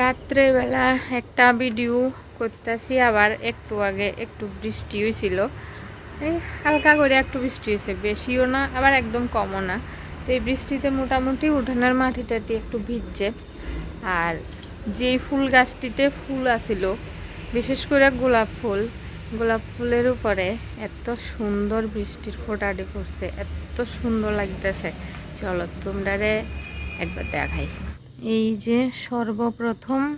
রাত্রেবেলা একটা ভিডিও করতেছি, আবার একটু আগে একটু বৃষ্টি হয়েছিল এই হালকা করে একটু বৃষ্টি হয়েছে বেশিও না, আবার একদম কমও না। তো এই বৃষ্টিতে মোটামুটি উঠানের মাটি টাটি একটু ভিজছে। আর যেই ফুল গাছটিতে ফুল আসিল বিশেষ করে গোলাপ ফুল, গোলাপ ফুলের উপরে এত সুন্দর বৃষ্টির ফোটাটি পড়ছে, এত সুন্দর লাগতেছে। চলো তোমরা একবার দেখাই। এই যে সর্বপ্রথম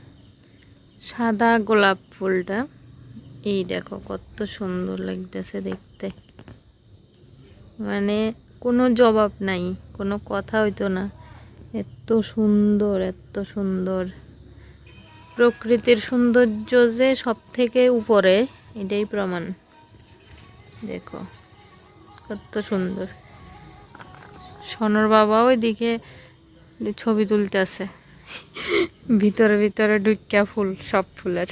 সাদা গোলাপ ফুলটা, এই দেখো কত সুন্দর লাগতেছে দেখতে। মানে কোনো জবাব নাই, কোনো কথা হইতো না। এত সুন্দর এত সুন্দর। প্রকৃতির সৌন্দর্য যে সব থেকে উপরে, এটাই প্রমাণ। দেখো, কত সুন্দর। সনর বাবা ওইদিকে ছবি তুলতেছে। ভিতরে ভিতরে ডুইকা ফুল, সব ফুলের।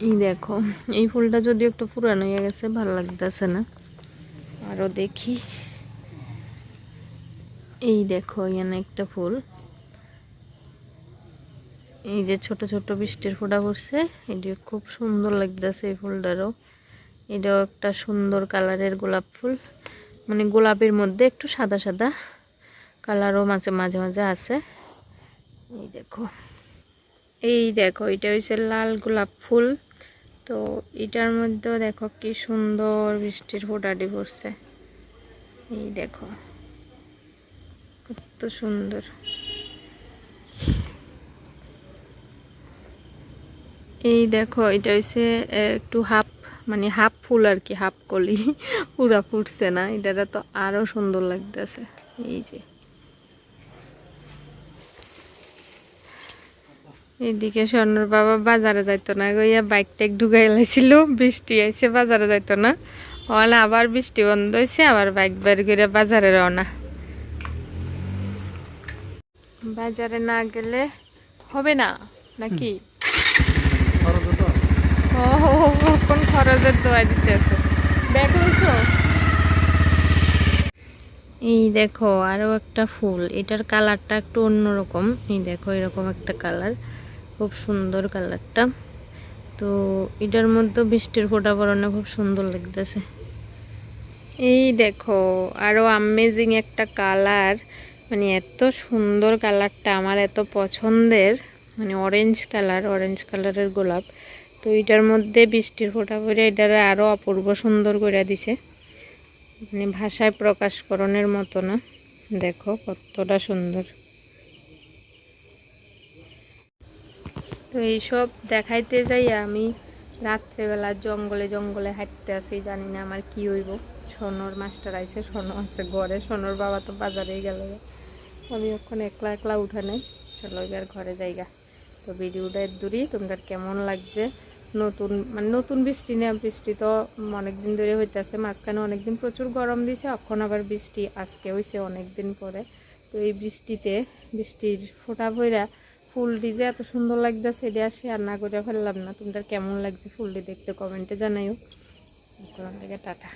এই দেখো, এই ফুলটা যদি একটু পুরানো হয়ে গেছে, ভালো লাগতেছে না। আরও দেখি। এই দেখো, এখানে একটা ফুল। এই যে ছোট ছোট বৃষ্টির ফোটা পড়ছে, এটি খুব সুন্দর লাগতেছে এই ফুলটারও। এটাও একটা সুন্দর কালারের গোলাপ ফুল। মানে গোলাপের মধ্যে একটু সাদা সাদা। কালারও মাঝে মাঝে মাঝে আছে। এই দেখো। এই দেখো, এটা হচ্ছে লাল গোলাপ ফুল। তো এটার মধ্যেও দেখো কি সুন্দর বৃষ্টির ফোটাটি পড়ছে। এই দেখো, কত সুন্দর। এই দেখো, এটা হচ্ছে একটু হাফ মানে হাফ ফুল আর কি, হাফ কলি। পুরা ফুটছে না এটা তো আরও সুন্দর লাগতেছে। এই যে। এইদিকে স্বর্ণর বাবা বাজারে যাইতো না গইয়া বাইক টাইক ঢুকাই লাইছিল বৃষ্টি আইছে বাজারে যাইতো না। ওখানে আবার বৃষ্টি বন্ধ হয়েছে আবার বাইক বের করে বাজারে রওনা। বাজারে না গেলে হবে না নাকি? ও কোন খরচের দোয়া ব্যাগ হয়েছো এই দেখো আরও একটা ফুল এটার কালারটা একটু অন্যরকম। এই দেখো এরকম একটা কালার। খুব সুন্দর কালারটা। তো এটার মধ্যে বৃষ্টির ফোটা পড়ানো খুব সুন্দর লাগতেছে। এই দেখো আরও আমেজিং একটা কালার। মানে এত সুন্দর কালারটা আমার এত পছন্দের। মানে অরেঞ্জ কালার অরেঞ্জ কালারের গোলাপ। তো এটার মধ্যে বৃষ্টির ফোটা পড়ে এটারে আরও অপূর্ব সুন্দর করে দিছে। মানে ভাষায় প্রকাশকরণের মতো না। দেখো কতটা সুন্দর। তো এইসব দেখাইতে যাই আমি রাত্রেবেলা জঙ্গলে জঙ্গলে হাঁটতে আসি, জানি না আমার কি হইব। সোনর মাস্টার আইসে সোনো আছে ঘরে, সোনর বাবা তো বাজারেই গেল। আমি ওখানে একলা একলা উঠে নেই, চলো এবার ঘরে যাইগা। তো ভিডিওটা দূরই তোমরা কেমন লাগছে? নতুন মানে নতুন বৃষ্টি নেই বৃষ্টি তো অনেকদিন ধরে হইতেছে, মাঝখানে অনেকদিন প্রচুর গরম দিছে, এখন আবার বৃষ্টি, আজকে হয়েছে অনেকদিন পরে। তো এই বৃষ্টিতে, বৃষ্টির ফোটা ভইরা ফুলটি যে এত সুন্দর লাগতেছে, এটা শেয়ার না করে ফেললাম না। তোমরা কেমন লাগছে ফুলটি দেখতে কমেন্টে জানাইও। থেকে টাটা।